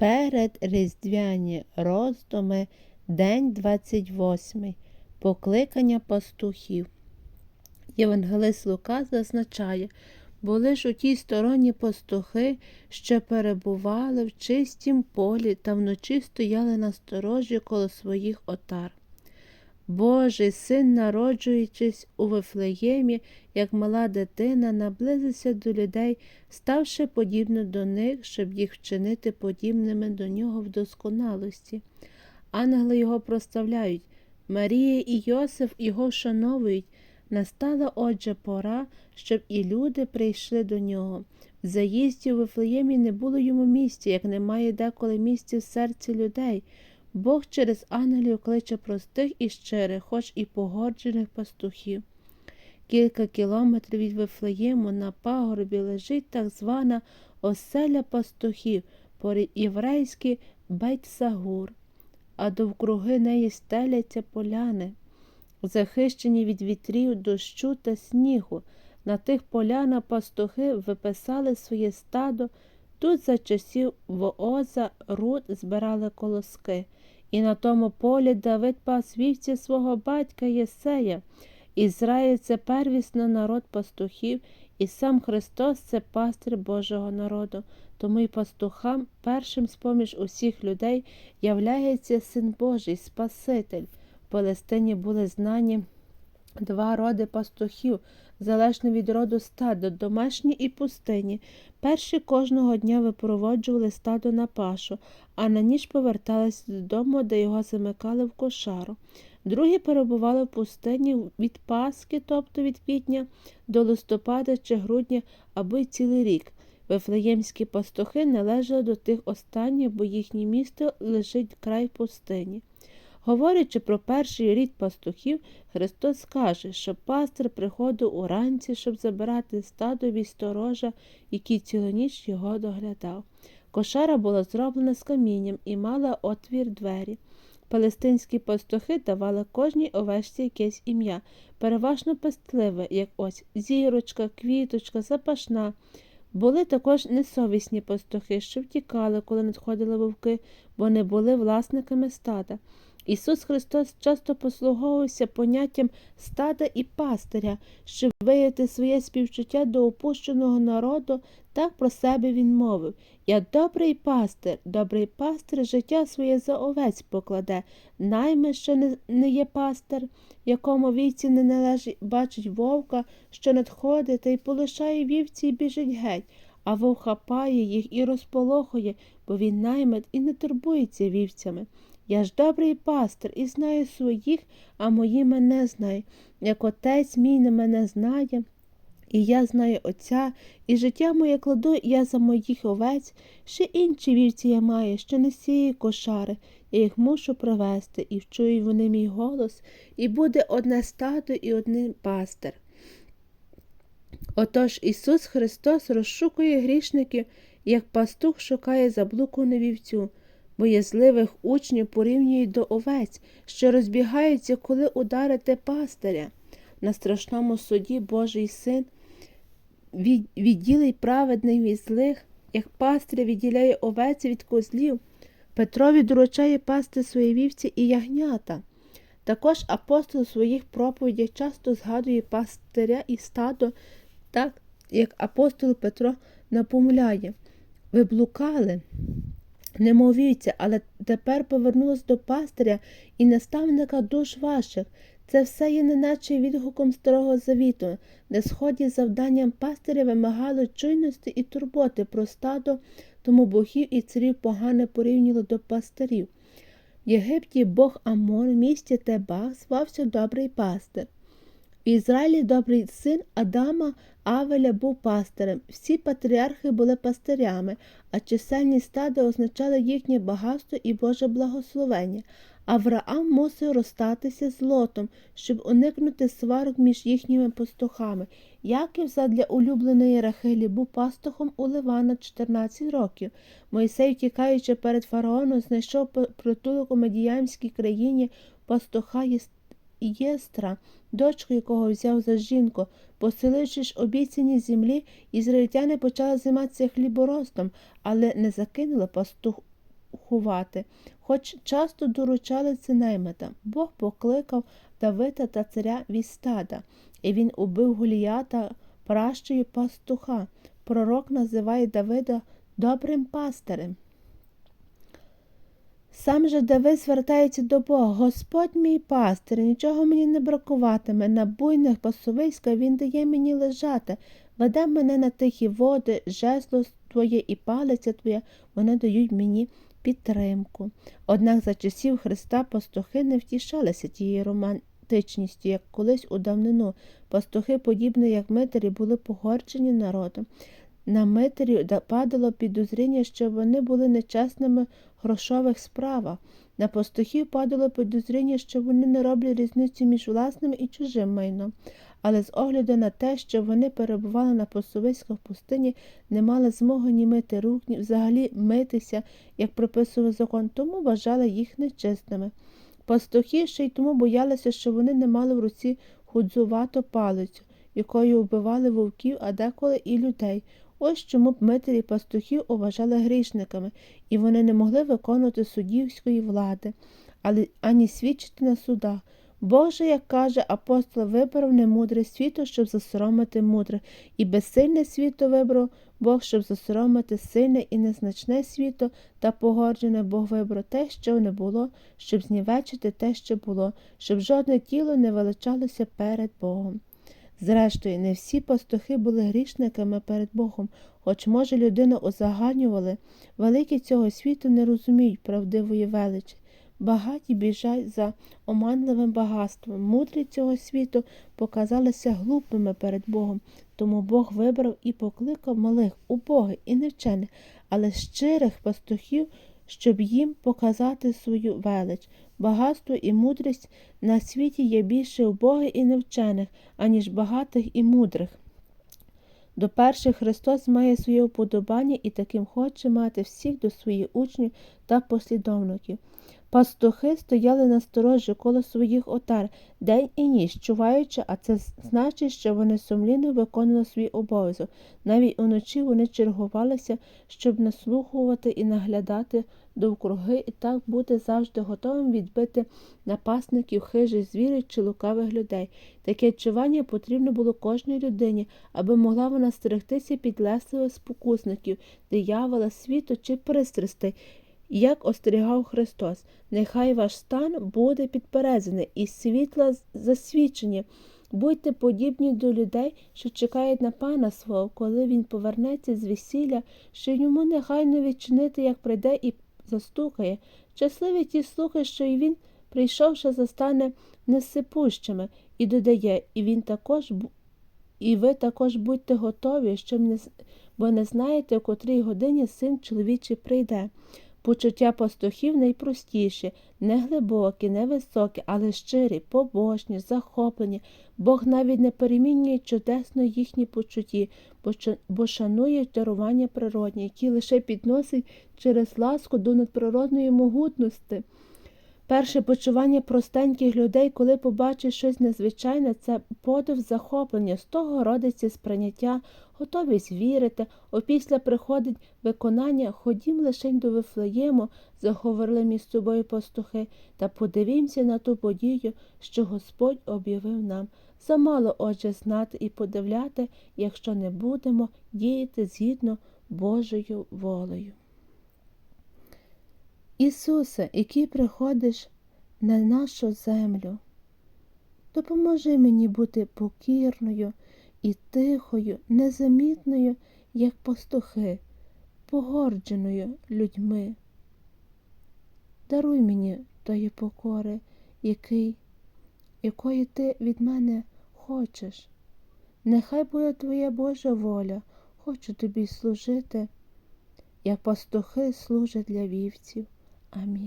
Перед Різдвяні роздуми, день 28, покликання пастухів. Євангелист Лука зазначає, були ж у тій стороні пастухи, що перебували в чистім полі та вночі стояли на сторожі коло своїх отар. Божий син, народжуючись у Вифлеємі, як мала дитина, наблизився до людей, ставши подібно до них, щоб їх вчинити подібними до нього в досконалості. Ангели його проставляють, Марія і Йосиф його вшановують. Настала отже пора, щоб і люди прийшли до нього. В заїзді у Вифлеємі не було йому місця, як немає деколи місця в серці людей. Бог через ангелів кличе простих і щирих, хоч і погоджених пастухів. Кілька кілометрів від Вифлеєму на пагорбі лежить так звана оселя пастухів, по-єврейськи Бейт-Сагур, а довкруги неї стеляться поляни, захищені від вітрів, дощу та снігу. На тих полянах пастухи виписали своє стадо, тут за часів вооза руд збирали колоски. І на тому полі Давид пас вівці свого батька Єсея. Ізраїль це первісно народ пастухів, і сам Христос це пастир Божого народу. Тому й пастухам, першим з поміж усіх людей, являється Син Божий, Спаситель. В Палестині були знані два роди пастухів, залежно від роду стада, домашні і пустині. Перші кожного дня випроводжували стадо на пашу, а на ніч поверталися додому, де його замикали в кошару. Другі перебували в пустині від Пасхи, тобто від квітня до листопада чи грудня або й цілий рік. Вифлеємські пастухи належали до тих останніх, бо їхнє місто лежить край пустині. Говорячи про перший рід пастухів, Христос каже, що пастир приходив уранці, щоб забирати стадо від сторожа, який цілу ніч його доглядав. Кошара була зроблена з камінням і мала отвір двері. Палестинські пастухи давали кожній овечці якесь ім'я, переважно пестливе, як ось зірочка, квіточка, запашна. Були також несовісні пастухи, що втікали, коли надходили вовки, бо не були власниками стада. Ісус Христос часто послуговувався поняттям стада і пастиря, щоб виявити своє співчуття до опущеного народу, так про себе він мовив Я добрий пастир, добрий пастир життя своє за овець покладе, найме ще не, не є пастир, якому вівці не належить бачить вовка, що надходить, та й полишає вівці і біжить геть, а вовк хапає їх і розполохує, бо він наймет і не турбується вівцями. Я ж добрий пастир і знаю своїх, а мої мене знають, як отець мій не мене знає, і я знаю Отця, і життя моє кладу я за моїх овець, ще інші вівці я маю, що не сіє кошари, я їх мушу привести, і вчують вони мій голос, і буде одне стадо і один пастир. Отож Ісус Христос розшукує грішників, як пастух шукає заблукану вівцю боязливих учнів порівнюють до овець, що розбігаються, коли ударите пастиря. На страшному суді Божий син відділить праведних від злих, як пастиря відділяє овець від козлів. Петрові доручає пасти свої вівці і ягнята. Також апостол у своїх проповідях часто згадує пастиря і стадо, так як апостол Петро напомляє. Ви блукали, немов вівця, але тепер повернулась до пастиря і наставника душ ваших. Це все є неначе відгуком старого завіту, де сході завданням пастиря вимагало чуйності і турботи про стадо, тому богів і царів погане порівняло до пастирів. В Єгипті Бог Амон, в місті Тебах, звався добрий пастир. В Ізраїлі добрий син Адама Авеля був пастирем. Всі патріархи були пастирями, а чисельні стади означали їхнє багатство і Боже благословення. Авраам мусив розстатися з лотом, щоб уникнути сварок між їхніми пастухами. Яків задля улюбленої Рахилі був пастухом у Ливана 14 років. Мойсей, тікаючи перед фараоном, знайшов притулок у Медіямській країні пастуха Єстра, дочку якого взяв за жінку. Поселивши ж обіцяні землі, ізраїльтяни почали займатися хліборостом, але не закинули пастух ворогувати, хоч часто доручали це наймитам. Бог покликав Давида та царя Вістада, і він убив Голіята пращою пастуха. Пророк називає Давида добрим пастирем. Сам же Давид звертається до Бога. Господь мій пастир, нічого мені не бракуватиме. На буйних пасовиськах він дає мені лежати, веде мене на тихі води, жезло твоє і палиця твоя, вони дають мені підтримку. Однак за часів Христа пастухи не втішалися тією романтичністю, як колись у давнину. Пастухи, подібні як митарі, були погорджені народом. На митарі падало підозріння, що вони були нечесними грошових справах. На пастухів падало підозріння, що вони не роблять різниці між власним і чужим майном. Але з огляду на те, що вони перебували на пасовиськах в пустині, не мали змоги ні мити рук, ні взагалі митися, як прописував закон, тому вважали їх нечистими. Пастухи ще й тому боялися, що вони не мали в руці худзувату палицю, якою вбивали вовків, а деколи і людей. Ось чому б митарі пастухів уважали грішниками, і вони не могли виконувати суддівської влади, але ані свідчити на судах. Бог як каже апостол, вибрав немудре світо, щоб засоромити мудре, і безсильне світо вибрав Бог, щоб засоромити сильне і незначне світо та погоджене Бог вибрав те, що не було, щоб знівечити те, що було, щоб жодне тіло не величалося перед Богом. Зрештою, не всі пастухи були грішниками перед Богом, хоч, може, людину узагальнювали, великі цього світу не розуміють правдивої величі. Багаті біжать за оманливим багатством. Мудрі цього світу показалися глупими перед Богом, тому Бог вибрав і покликав малих, убогих і невчених, але щирих пастухів, щоб їм показати свою велич. Багатство і мудрість на світі є більше убогих і невчених, аніж багатих і мудрих. До перших Христос має своє уподобання і таким хоче мати всіх до своїх учнів та послідовників. Пастухи стояли на сторожі коло своїх отар день і ніч, чуваючи, а це значить, що вони сумлінно виконували свій обов'язок. Навіть уночі вони чергувалися, щоб наслухувати і наглядати довкруги, і так бути завжди готовим відбити напасників, хижих звірів чи лукавих людей. Таке чування потрібно було кожній людині, аби могла вона стерегтися підлесливих спокусників, диявола, світу чи пристрастей. Як остерігав Христос, нехай ваш стан буде підперезаний і світла засвідчені. Будьте подібні до людей, що чекають на пана свого, коли він повернеться з весілля, що йому негайно відчинити, як прийде і застукає. Щасливі ті слухи, що і він, прийшовши, застане несипущими, і додає, і він також і ви також будьте готові, щоб не бо не знаєте, у котрій годині син чоловічий прийде. Почуття пастухів найпростіші, не глибокі, не високі, але щирі, побожні, захоплені. Бог навіть не перемінює чудесно їхні почутті, бо шанує дарування природні, які лише підносить через ласку до надприродної могутності. Перше почування простеньких людей, коли побачиш щось незвичайне, це подив захоплення, з того родиться сприйняття, готовість вірити, опісля приходить виконання, ходім лишень до Вифлеєму, заговорили між собою пастухи, та подивімося на ту подію, що Господь об'явив нам. Замало, отже, знати і подивляти, якщо не будемо діяти згідно Божою волею. Ісусе, який приходиш на нашу землю, допоможи мені бути покірною і тихою, незамітною, як пастухи, погордженою людьми. Даруй мені тої покори, який, якої ти від мене хочеш. Нехай буде твоя Божа воля, хочу тобі служити, як пастухи служать для вівців. আমি